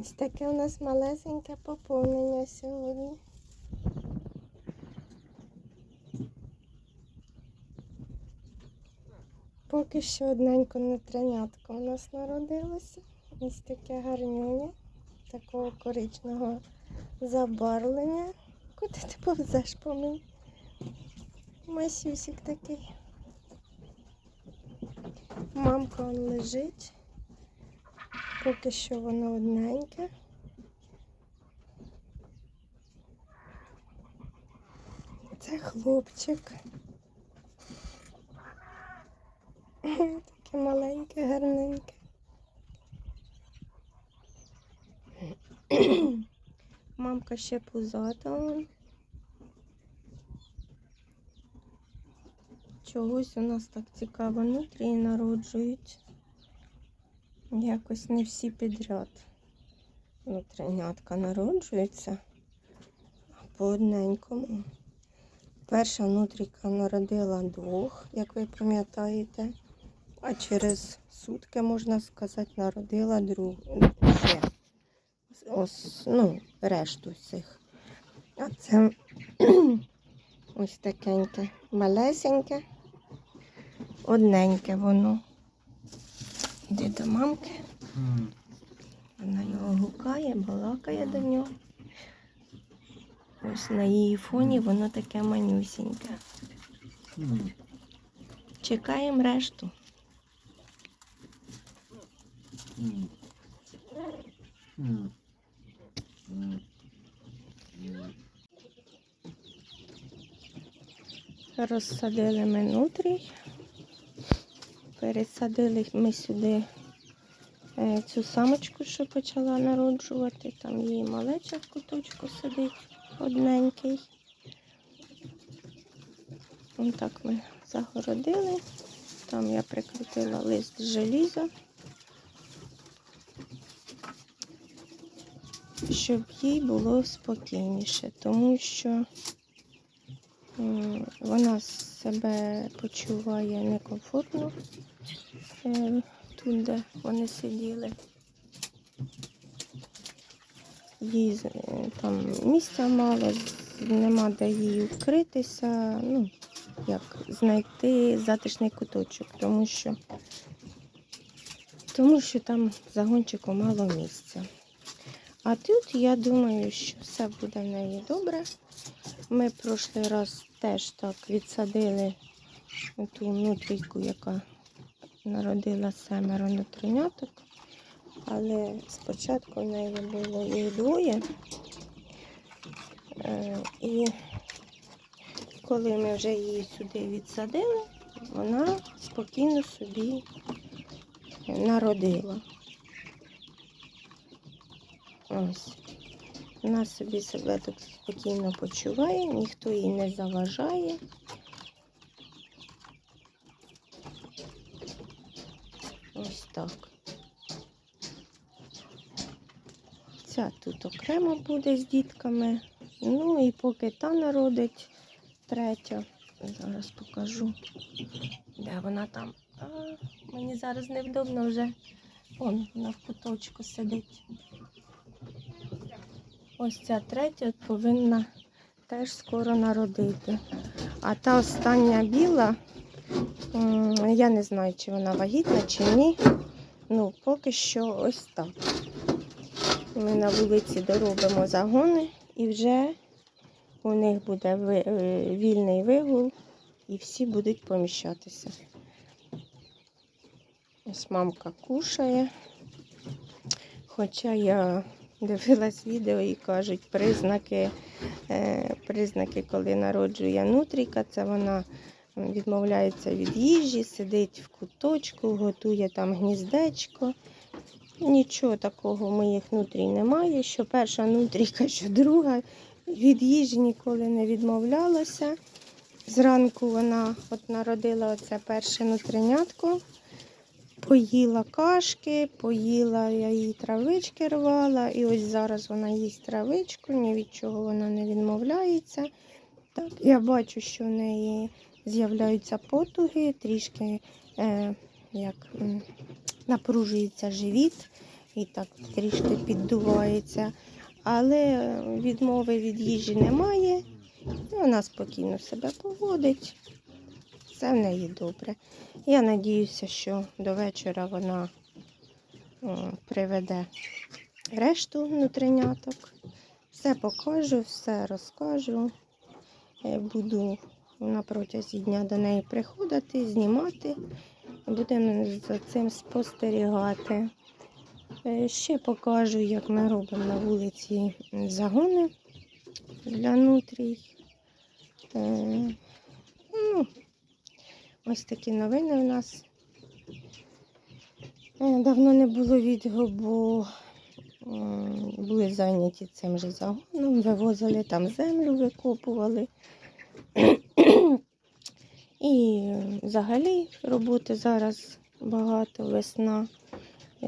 Ось таке у нас малесеньке поповнення сьогодні. Поки що одненько нетренятко у нас народилося. Ось таке гарнюнє, такого коричного забарвлення. Куди ти повзеш по мені? Масюсик такий. Мамка он лежить. Поки що воно одненьке. Це хлопчик. Таке маленьке, гарненьке. Мамка ще пузата. Чогось у нас так цікаво нутрії народжують. Якось не всі підряд. Нутринятка народжуються, а по одненькому. Перша нутрійка народила двох, як ви пам'ятаєте, а через сутки, можна сказати, народила другу. Ось, ну, решту цих. А це ось такеньке, малесеньке, одненьке воно. Йде до мамки. Вона його гукає, балакає до нього. Ось на її фоні воно таке манюсіньке. Чекаємо решту. Розсадили ми нутрій. Пересадили ми сюди е, цю самочку, що почала народжувати. Там її малеча в куточку сидить одненький. Ось так ми загородили. Там я прикрутила лист желіза, щоб їй було спокійніше, тому що вона себе почуває некомфортно е, тут, де вони сиділи. Їй е, там місця мало, нема де їй вкритися. Ну, як знайти затишний куточок, тому що, тому що там загончику мало місця. А тут я думаю, що все буде в неї добре. Ми прошлий раз теж так відсадили ту внутрійку, яка народила семеро нутриняток. Але спочатку в неї було їх двоє. Е, І коли ми вже її сюди відсадили, вона спокійно собі народила. Ось. Вона собі себе тут спокійно почуває, ніхто їй не заважає. Ось так. Ця тут окремо буде з дітками. Ну і поки та народить третя. Зараз покажу, де вона там. А, мені зараз невдобно вже. Вон вона в куточку сидить. Ось ця третя повинна теж скоро народити. А та остання біла, я не знаю, чи вона вагітна, чи ні. Ну, поки що ось так. Ми на вулиці доробимо загони і вже у них буде е, вільний вигул і всі будуть поміщатися. Ось мамка кушає. Хоча я дивилась відео і кажуть, признаки, е, признаки, коли народжує нутріка, це вона відмовляється від їжі, сидить в куточку, готує там гніздечко. Нічого такого в моїх нутрій немає. Що перша нутрійка, що друга. Від їжі ніколи не відмовлялася. Зранку вона от народила оце перше нутринятко. Поїла кашки, поїла, я їй травички рвала, і ось зараз вона їсть травичку, ні від чого вона не відмовляється. Так, я бачу, що в неї з'являються потуги, трішки е, як напружується живіт. і так трішки піддувається. Але відмови від їжі немає. Вона спокійно себе поводить. Все в неї добре. Я надіюся, що до вечора вона приведе решту внутріняток. Все покажу, все розкажу. Е, Буду на протязі дня до неї приходити, знімати. Будемо за цим спостерігати. Е, Ще покажу, як ми робимо на вулиці загони для нутрій. Е, Ну, ось такі новини у нас. Е, Давно не було відео, бо були зайняті цим же загоном, вивозили там землю, викопували. І взагалі роботи зараз багато, весна.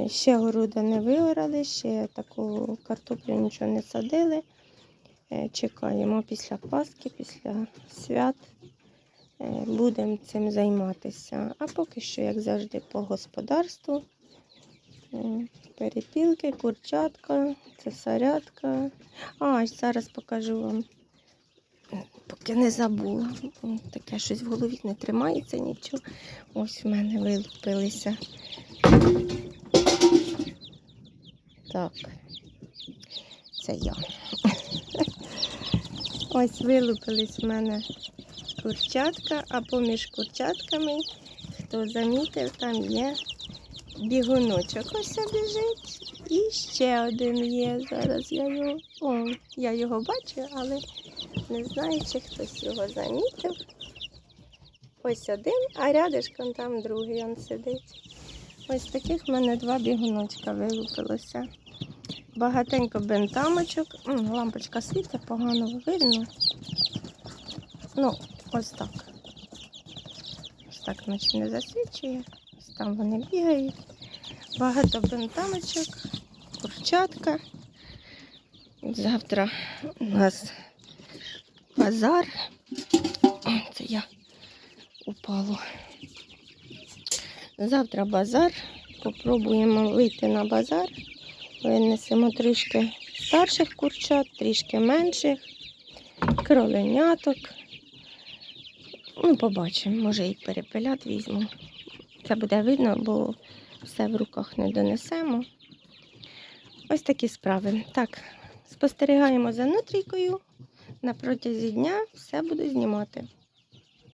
Ще города не виорали, ще таку картоплю нічого не садили. Е, Чекаємо після Пасхи, після свят. Е, Будемо цим займатися. А поки що, як завжди, по господарству. Е, Перепілки, курчатка, цесарятка. А, зараз покажу вам. Е, Поки не забула. Таке щось в голові не тримається нічого. Ось в мене вилупилися. Так, це я. Ось вилупились в мене курчатка, а поміж курчатками, хто замітив, там є бігуночок. Ось біжить. І ще один є. Зараз я його. О, я його бачу, але не знаю, чи хтось його замітив. Ось один, а рядишком там другий он сидить. Ось таких в мене два бігуночка вилупилося. Багатенько бентамочок. Лампочка світить, погано видно. Ну, ось так. Ось так наче не засвічує. Ось там вони бігають. Багато бентамочок, курчатка. Завтра у нас базар. Це я упало. Завтра базар. Попробуємо вийти на базар. Винесемо трішки старших курчат, трішки менших, кроленяток. Ну, побачимо, може і перепелят візьму. Це буде видно, бо все в руках не донесемо. Ось такі справи. Так, спостерігаємо за нутрійкою. На протязі дня все буду знімати.